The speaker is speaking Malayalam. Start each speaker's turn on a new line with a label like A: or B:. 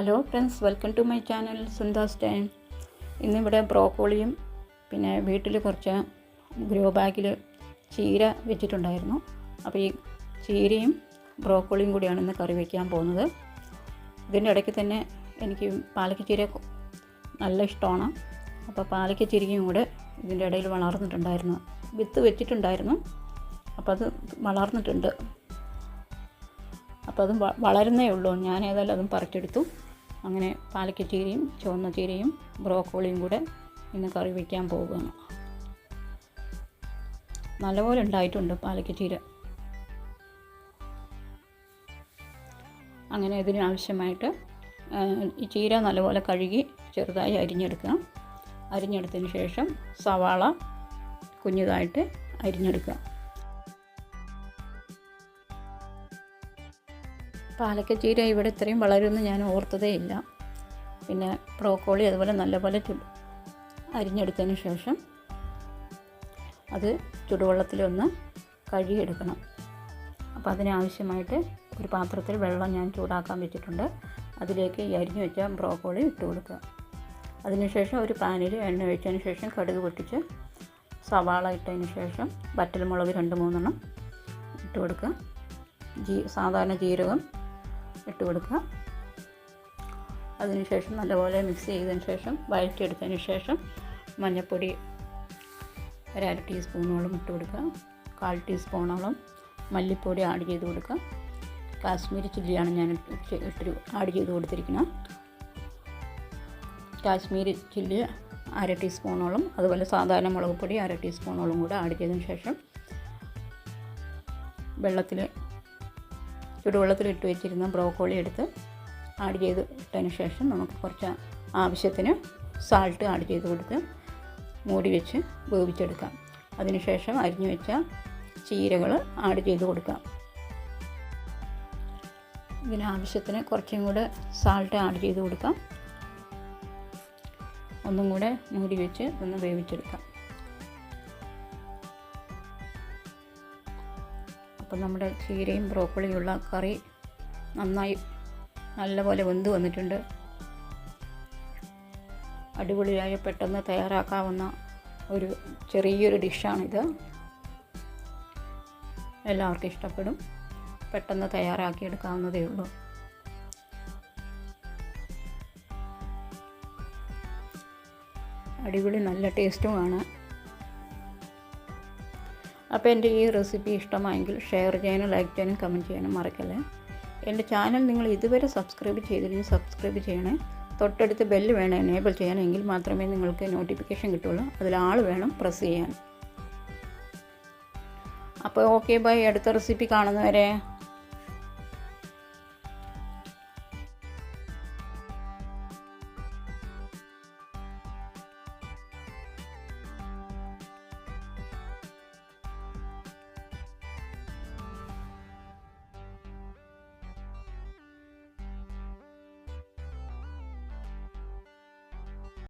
A: Hello friends welcome to my channel Sundas time ഇന്നിവിടെ ബ്രോക്കോളിയും പിന്നെ വീട്ടിൽ കുറച്ച് ഗ്രോ ബാഗിൽ ചീര വെച്ചിട്ടുണ്ടായിരുന്നു. അപ്പോൾ ഈ ചീരയും ബ്രോക്കോളിയും കൂടിയാണ് ഇന്ന് കറി വയ്ക്കാൻ പോകുന്നത്. ഇതിന്റെ ഇടയ്ക്ക് തന്നെ എനിക്ക് പാലക്ക ചീര നല്ല ഇഷ്ടമാണ്. അപ്പോൾ പാലക്ക ചീരയും കൂടെ ഇതിന്റെ ഇടയിൽ വളർന്നിട്ടുണ്ടായിരുന്നു. വിത്ത് വെച്ചിട്ടുണ്ടായിരുന്നു. അപ്പോൾ അത് വളർന്നിട്ടുണ്ട്. അപ്പോൾ അതും വളരുന്നേ ഉള്ളൂ. ഞാൻ ഏതായാലും അതും പറിച്ചെടുത്തു. അങ്ങനെ പാലക്ക ചീരയും ചുവന്ന ചീരയും ബ്രോക്കോളിയും കൂടെ ഇന്ന് കറി വയ്ക്കാൻ പോവുകയാണ്. നല്ലപോലെ ഉണ്ടായിട്ടുണ്ട് പാലക്ക ചീര അങ്ങനെ ഇതിന് ആവശ്യമായിട്ട് ഈ ചീര നല്ലപോലെ കഴുകി ചെറുതായി അരിഞ്ഞെടുക്കുക അരിഞ്ഞെടുത്തതിന് ശേഷം സവാള കുഞ്ഞതായിട്ട് അരിഞ്ഞെടുക്കുക പാലക്ക ചീര ഇവിടെ ഇത്രയും വളരുമെന്ന് ഞാൻ ഓർത്തതേ ഇല്ല പിന്നെ ബ്രോക്കോളി അതുപോലെ നല്ലപോലെ ചു അരിഞ്ഞെടുത്തതിന് ശേഷം അത് ചുടുവെള്ളത്തിലൊന്ന് കഴുകിയെടുക്കണം. അപ്പോൾ അതിനാവശ്യമായിട്ട് ഒരു പാത്രത്തിൽ വെള്ളം ഞാൻ ചൂടാക്കാൻ വെച്ചിട്ടുണ്ട്. അതിലേക്ക് ഈ അരിഞ്ഞു വെച്ച ബ്രോക്കോളി ഇട്ട് കൊടുക്കുക. അതിനുശേഷം ഒരു പാനിൽ എണ്ണ ഒഴിച്ചതിന് ശേഷം കടുക് പൊട്ടിച്ച് സവാള ഇട്ടതിന് ശേഷം വറ്റൽമുളക് രണ്ട് മൂന്നെണ്ണം ഇട്ട് കൊടുക്കുക. ജീ സാധാരണ ജീരകം ഇട്ട് കൊടുക്കുക. അതിനുശേഷം നല്ലപോലെ മിക്സ് ചെയ്തതിന് ശേഷം വഴറ്റിയെടുത്തതിന് ശേഷം മഞ്ഞൾപ്പൊടി ഒരര ടീസ്പൂണോളം ഇട്ട് കൊടുക്കുക. കാൽ ടീസ്പൂണോളം മല്ലിപ്പൊടി ആഡ് ചെയ്ത് കൊടുക്കുക. കാശ്മീരി ചില്ലിയാണ് ഞാൻ ഇട്ട് ആഡ് ചെയ്ത് കൊടുത്തിരിക്കുന്നത്. കാശ്മീരി ചില്ലി അര ടീസ്പൂണോളം അതുപോലെ സാധാരണ മുളക് പൊടി അര ടീസ്പൂണോളം കൂടെ ആഡ് ചെയ്തതിന് ശേഷം വെള്ളത്തിൽ ചുടുവെള്ളത്തിൽ ഇട്ട് വെച്ചിരുന്ന ബ്രോക്കോളി എടുത്ത് ആഡ് ചെയ്ത് ഇട്ടതിന് ശേഷം നമുക്ക് കുറച്ച് ആവശ്യത്തിന് സാൾട്ട് ആഡ് ചെയ്ത് കൊടുത്ത് മൂടി വെച്ച് വേവിച്ചെടുക്കാം. അതിനുശേഷം അരിഞ്ഞു വെച്ച ചീരകൾ ആഡ് ചെയ്ത് കൊടുക്കാം. ഇതിന് ആവശ്യത്തിന് കുറച്ചും കൂടെ സാൾട്ട് ആഡ് ചെയ്ത് കൊടുക്കാം. ഒന്നും കൂടെ മൂടി വെച്ച് ഒന്ന് വേവിച്ചെടുക്കാം. അപ്പം നമ്മുടെ ചീരയും ബ്രോക്കോളിയുള്ള കറി നന്നായി നല്ലപോലെ വെന്ത് വന്നിട്ടുണ്ട്. അടിപൊളിയായി പെട്ടെന്ന് തയ്യാറാക്കാവുന്ന ഒരു ചെറിയൊരു ഡിഷാണിത്. എല്ലാവർക്കും ഇഷ്ടപ്പെടും. പെട്ടെന്ന് തയ്യാറാക്കിയെടുക്കാവുന്നതേ ഉള്ളൂ. അടിപൊളി നല്ല ടേസ്റ്റുമാണ്. അപ്പോൾ എന്റെ ഈ റെസിപ്പി ഇഷ്ടമായെങ്കിൽ ഷെയർ ചെയ്യാനും ലൈക്ക് ചെയ്യാനും കമന്റ് ചെയ്യാനും മറക്കല്ലേ. എന്റെ ചാനൽ നിങ്ങൾ ഇതുവരെ സബ്സ്ക്രൈബ് ചെയ്തില്ലെങ്കിൽ സബ്സ്ക്രൈബ് ചെയ്യണേ. തൊട്ടടുത്ത് ബെല്ല് വേണം എനേബിൾ ചെയ്യണമെങ്കിൽ മാത്രമേ നിങ്ങൾക്ക് നോട്ടിഫിക്കേഷൻ കിട്ടുള്ളൂ അതിൽ ആൾ വേണം പ്രസ് ചെയ്യാൻ. അപ്പോൾ ഓക്കെ ബൈ അടുത്ത റെസിപ്പി കാണുന്നവരെ.